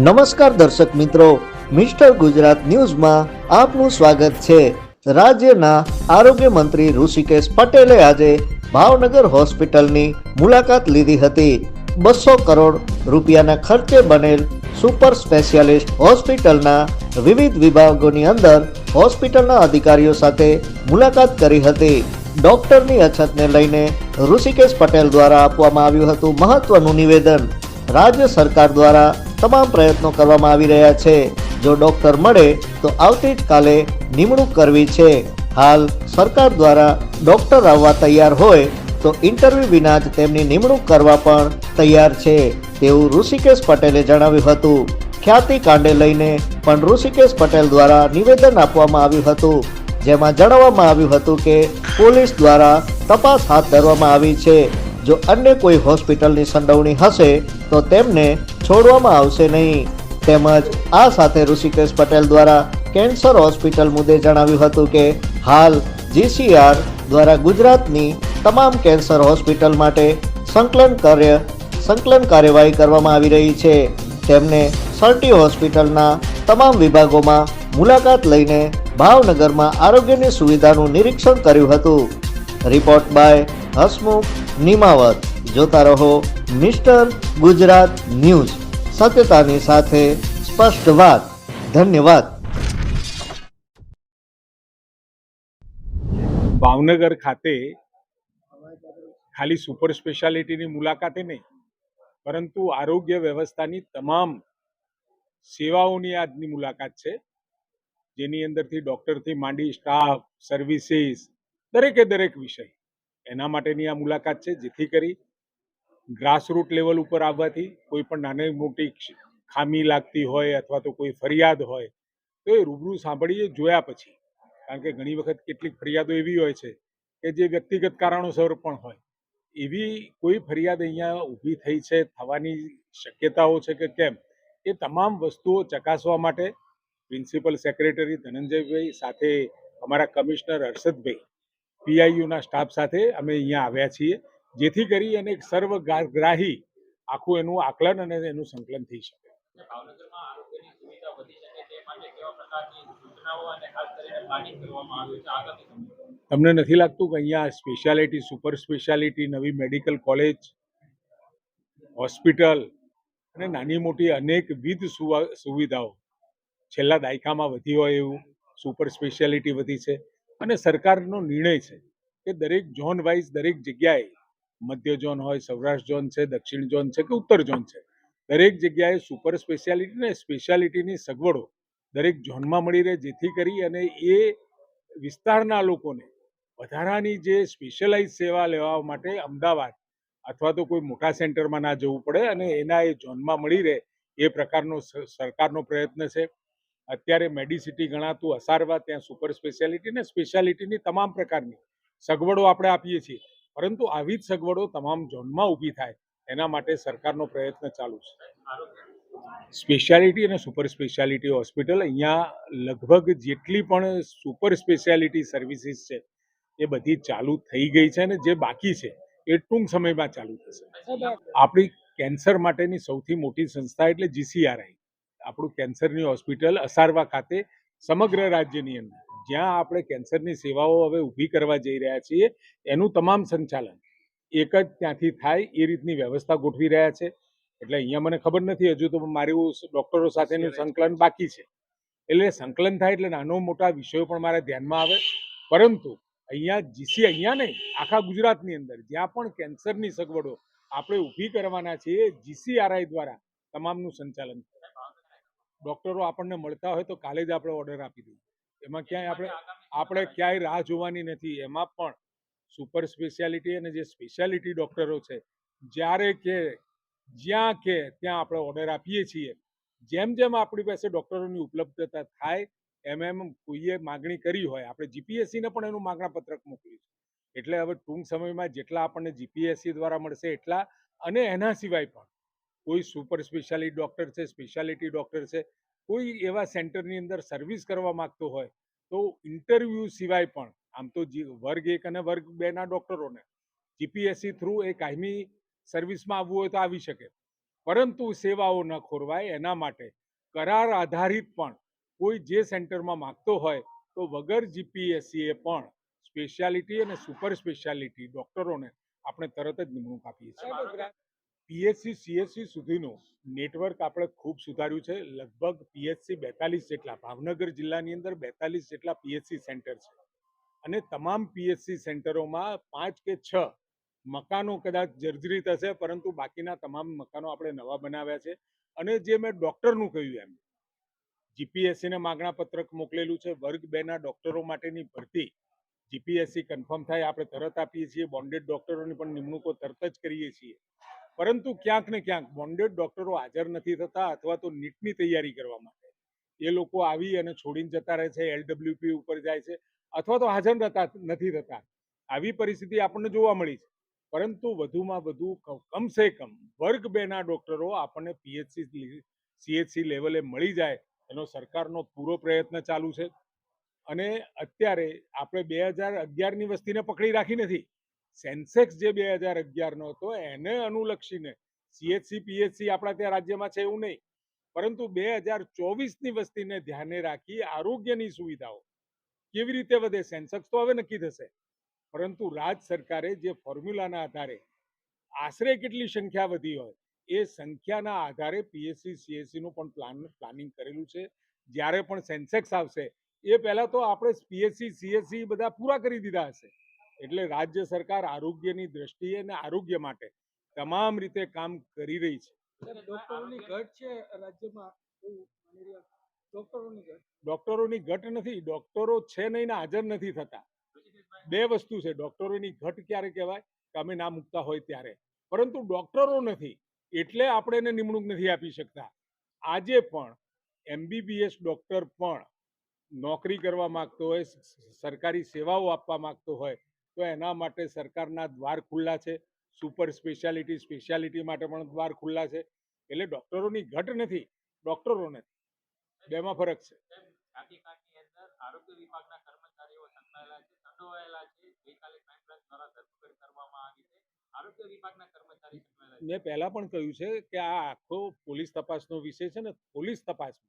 નમસ્કાર દર્શક મિત્રો, મિસ્ટર ગુજરાત ન્યૂઝમાં આપનું સ્વાગત છે. રાજ્યના આરોગ્ય મંત્રી ઋષિકેશ પટેલે આજે ભાવનગર હોસ્પિટલની મુલાકાત લીધી હતી. બસો કરોડ રૂપિયાના ખર્ચે બનેલ સુપર સ્પેશિયાલિસ્ટ હોસ્પિટલના વિવિધ વિભાગોની અંદર હોસ્પિટલના અધિકારીઓ સાથે મુલાકાત કરી હતી. ડોક્ટરની અછતને લઈને ઋષિકેશ પટેલ દ્વારા આપવામાં આવ્યું હતું મહત્વનું નિવેદન. રાજ્ય સરકાર દ્વારા તમામ પ્રયત્નો કરવામાં આવી રહ્યા છે. જો ડોક્ટર મળે, તો આવતી જ કાલે નિમણૂક કરવી છે. હાલ સરકાર દ્વારા ડોક્ટર આવવા તૈયાર હોય, તો ઇન્ટરવ્યૂ વિના જ તેમની નિમણૂક કરવા પણ તૈયાર છે, તેવું ઋષિકેશ પટેલે જણાવ્યું હતું. ખ્યાતિ કાંડે લઈને પણ ઋષિકેશ પટેલ દ્વારા નિવેદન આપવામાં આવ્યું હતું. જેમાં જણાવવામાં આવ્યું હતું કે, પોલીસ દ્વારા તપાસ હાથ ધરવામાં આવી છે. જો અન્ય કોઈ હોસ્પિટલની સંડોવણી હશે, તો તેમને છોડવામાં આવશે નહીં. તેમજ આ સાથે ઋષિકેશ પટેલ દ્વારા કેન્સર હોસ્પિટલ મુદ્દે જણાવ્યું હતું કે, હાલ જીસીઆર દ્વારા ગુજરાતની તમામ કેન્સર હોસ્પિટલ માટે સંકલન કાર્ય, સંકલન કાર્યવાહી કરવામાં આવી રહી છે. તેમને સર્ટી હોસ્પિટલના તમામ વિભાગોમાં મુલાકાત લઈને ભાવનગરમાં આરોગ્યની સુવિધાનું નિરીક્ષણ કર્યું હતું. Report by Hasmukh Nimavat. જોતા રહો મિસ્ટર ગુજરાત ન્યૂઝ. સત્યતાની સાથે સ્પષ્ટ વાત. ધન્યવાદ. ભાવનગર ખાતે ખાલી સુપર સ્પેશિયાલિટીની મુલાકાતે નહીં, પરંતુ આરોગ્ય વ્યવસ્થાની તમામ સેવાઓની આજની મુલાકાત છે, જેની અંદરથી ડૉક્ટરથી માંડી સ્ટાફ, સર્વિસીસ, દરેકે દરેક વિષય. એના માટેની આ મુલાકાત છે, જેથી કરી ગ્રાસરૂટ લેવલ ઉપર આવવાથી કોઈ પણ નાની મોટી ખામી લાગતી હોય અથવા તો કોઈ ફરિયાદ હોય, તો એ રૂબરૂ સાંભળીએ જોયા પછી, કારણ કે ઘણી વખત કેટલીક ફરિયાદો એવી હોય છે કે જે વ્યક્તિગત કારણોસર પણ હોય, એવી કોઈ ફરિયાદ અહીંયા ઊભી થઈ છે, થવાની શક્યતાઓ છે કે કેમ, એ તમામ વસ્તુઓ ચકાસવા માટે પ્રિન્સિપલ સેક્રેટરી ધનંજયભાઈ સાથે અમારા કમિશનર હર્ષદભાઈ પીઆઈયુના સ્ટાફ સાથે અમે અહીંયા આવ્યા છીએ. જેથી કરી અને સર્વગ્રાહી આખું એનું આકલન અને એનું સંકલન થઈ શકે. તમને નથી લાગતું કે અહીંયા સ્પેશિયાલિટી સુપર સ્પેશિયાલિટી નવી મેડિકલ કોલેજ હોસ્પિટલ અને નાની મોટી અનેકવિધ સુવા- સુવિધાઓ છેલ્લા દાયકામાં વધી હોય એવું સુપર સ્પેશિયાલિટી વધી છે. અને સરકારનો નિર્ણય છે કે દરેક ઝોન વાઇઝ દરેક જગ્યાએ મધ્ય ઝોન હોય, સૌરાષ્ટ્ર ઝોન છે, દક્ષિણ ઝોન છે કે ઉત્તર ઝોન છે. દરેક જગ્યાએ સુપર સ્પેશિયાલિટી ને સ્પેશિયાલિટીની સગવડો દરેક ઝોનમાં મળી રહે, જેથી કરી અને એ વિસ્તારના લોકોને વધારાની જે સ્પેશિયલાઇઝ સેવા લેવા માટે અમદાવાદ અથવા તો કોઈ મોટા સેન્ટરમાં ના જવું પડે અને એના એ ઝોનમાં મળી રહે એ પ્રકારનો સરકારનો પ્રયત્ન છે. અત્યારે મેડિસિટી ગણાતું, અસારવા, ત્યાં સુપર સ્પેશિયાલિટી ને સ્પેશિયાલિટીની તમામ પ્રકારની સગવડો આપણે આપીએ છીએ. પરંતુ આવી જ સગવડો તમામ ઝોનમાં ઊભી થાય. એના માટે સરકારનો પ્રયત્ન ચાલુ છે. સ્પેશિયાલિટી અને સુપર સ્પેશિયાલિટી હોસ્પિટલ અહીંયા લગભગ જેટલી પણ સુપર સ્પેશિયાલિટી સર્વિસીસ છે, એ બધી ચાલુ થઈ ગઈ છે અને જે બાકી છે, એ ટૂંક સમયમાં ચાલુ થશે. આપણી કેન્સર માટેની સૌથી મોટી સંસ્થા એટલે જીસીઆરઆઈ આપણું કેન્સરની હોસ્પિટલ અસારવા ખાતે સમગ્ર રાજ્યની અંદર. જ્યાં આપણે કેન્સરની સેવાઓ હવે ઊભી કરવા જઈ રહ્યા છીએ એનું તમામ સંચાલન એક જ ત્યાંથી થાય એ રીતની વ્યવસ્થા ગોઠવી રહ્યા છે. એટલે અહીંયા મને ખબર નથી હજુ તો મારું ડૉક્ટરો સાથેનું સંકલન બાકી છે. એટલે સંકલન થાય એટલે નાનો મોટા વિષયો પણ મારા ધ્યાનમાં આવે. પરંતુ અહીંયા જીસી અહીંયા નહીં આખા ગુજરાતની અંદર જ્યાં પણ કેન્સરની સગવડો આપણે ઊભી કરવાના છીએ જીસીઆરઆઈ દ્વારા તમામનું સંચાલન ડોક્ટરો આપણને મળતા હોય તો કાલે જ આપણે ઓર્ડર આપી દઈએ. એમાં ક્યાંય આપણે આપણે ક્યાંય રાહ જોવાની નથી. એમાં પણ સુપર સ્પેશિયાલિટી અને જે સ્પેશિયાલિટી ડોક્ટરો છે જ્યારે કે જ્યાં કે ત્યાં આપણે ઓર્ડર આપીએ છીએ. જેમ જેમ આપણી પાસે ડોક્ટરોની ઉપલબ્ધતા થાય એમ એમ કોઈએ માગણી કરી હોય. આપણે જીપીએસસીને પણ એનું માગણા પત્રક મોકલ્યું છે. એટલે હવે ટૂંક સમયમાં જેટલા આપણને જીપીએસસી દ્વારા મળશે એટલા અને એના સિવાય પણ કોઈ સુપર સ્પેશિયાલિટી ડૉક્ટર છે સ્પેશિયાલિટી ડૉક્ટર છે કોઈ એવા સેન્ટરની અંદર સર્વિસ કરવા માંગતો હોય, તો ઇન્ટરવ્યૂ સિવાય પણ, આમ તો વર્ગ એક અને વર્ગ બેના ડૉક્ટરોને, જીપીએસસી થ્રુ એ કાયમી સર્વિસમાં આવવું હોય તો આવી શકે. પરંતુ સેવાઓ ન ખોરવાય, એના માટે કરાર આધારિત પણ કોઈ જે સેન્ટરમાં માગતો હોય, તો વગર જીપીએસસીએ પણ સ્પેશિયાલિટી અને સુપર સ્પેશિયાલિટી ડોક્ટરોને આપણે તરત જ નિમણૂક આપીએ છીએ. પીએચસી સીએસસી સુધીનું નેટવર્ક આપણે ખૂબ સુધાર્યું છે. લગભગ પીએચસી બેતાલીસ જેટલા, ભાવનગર જિલ્લાની અંદર બેતાલીસ જેટલા પીએચસી સેન્ટર છે. અને તમામ પીએચસી સેન્ટરોમાં પાંચ કે છ મકાનો કદાચ જર્જરિત હશે, પરંતુ બાકીના તમામ મકાનો આપણે નવા બનાવ્યા છે. અને જે મેં ડૉક્ટરનું કહ્યું એમ જીપીએસસીને માગણા પત્રક મોકલેલું છે. વર્ગ બેના ડૉક્ટરો માટેની ભરતી જીપીએસસી કન્ફર્મ થાય, આપણે તરત આપીએ છીએ. બોન્ડેડ ડૉક્ટરોની પણ નિમણૂકો તરત જ કરીએ છીએ. પરંતુ ક્યાંક ને ક્યાંક બોન્ડેડ ડૉક્ટરો હાજર નથી થતા અથવા તો નીટની તૈયારી કરવા માટે. એ લોકો આવી અને છોડીને જતા રહે છે એલડબ્લ્યુપી ઉપર જાય છે અથવા તો હાજર નથી થતા. આવી પરિસ્થિતિ આપણને જોવા મળી છે. પરંતુ વધુમાં વધુ કમસે કમ વર્ગ બેના ડોક્ટરો આપણને પીએચસી સીએચસી લેવલે મળી જાય એનો સરકારનો પૂરો પ્રયત્ન ચાલુ છે. અને અત્યારે આપણે બે હજાર અગિયારની વસ્તીને પકડી રાખી નથી. સેન્સેક્સ જે બે હજાર અગિયારનો હતો, એને અનુલક્ષીને સીએચસી પીએચસી આપણા ત્યાં રાજ્યમાં છે એવું નહીં. પરંતુ બે હજાર ચોવીસની વસ્તીને ધ્યાને રાખી આરોગ્યની સુવિધાઓ કેવી રીતે વધે? સેન્સેક્સ તો હવે નક્કી થશે. પરંતુ રાજ્ય સરકારે જે ફોર્મ્યુલાના આધારે આશરે કેટલી સંખ્યા વધી હોય, એ સંખ્યાના આધારે પીએસસી સીએસસી નું પણ પ્લાન, પ્લાનિંગ કરેલું છે. જ્યારે પણ સેન્સેક્સ આવશે, એ પહેલા તો આપણે પીએસસી સીએસસી બધા પૂરા કરી દીધા હશે. એટલે રાજ્ય સરકાર આરોગ્યની દ્રષ્ટિએ અને આરોગ્ય માટે તમામ રીતે કામ કરી રહી છે. ડોક્ટરોની ઘટ છે રાજ્યમાં? એવું માની રહ્યા છો. ડોક્ટરોની ઘટ? ડોક્ટરોની ઘટ નથી. ડોક્ટરો છે નહીં ને હાજર નથી થતા. બે વસ્તુ છે. ડોક્ટરોની ઘટ ક્યારે કહેવાય? કે અમે ના મૂકતા હોય ત્યારે. પરંતુ ડોક્ટરો નથી. એટલે આપણે એને નિમણૂક નથી આપી શકતા. આજે પણ એમબીબીએસ ડોક્ટર પણ નોકરી કરવા માંગતો હોય સરકારી સેવાઓ આપવા માંગતો હોય તો એના માટે સરકારના દ્વાર ખુલ્લા છે. સુપર સ્પેશિયાલિટી સ્પેશિયાલિટી માટે પણ દ્વાર ખુલ્લા છે. એટલે ડોક્ટરોની ઘટ નથી ડોક્ટરો નથી. બેમાં ફરક છે. આરોગ્ય વિભાગના કર્મચારીઓ સંકળાયેલા છે સંડોવાયેલા છે. ગઈકાલે ક્રાઇમ બ્રાન્ચ દ્વારા ધરપકડ કરવામાં આવી છે. આરોગ્ય વિભાગના કર્મચારી મેં પહેલા પણ કહ્યું છે કે આ આખો પોલીસ તપાસનો વિષય છે ને પોલીસ તપાસમાં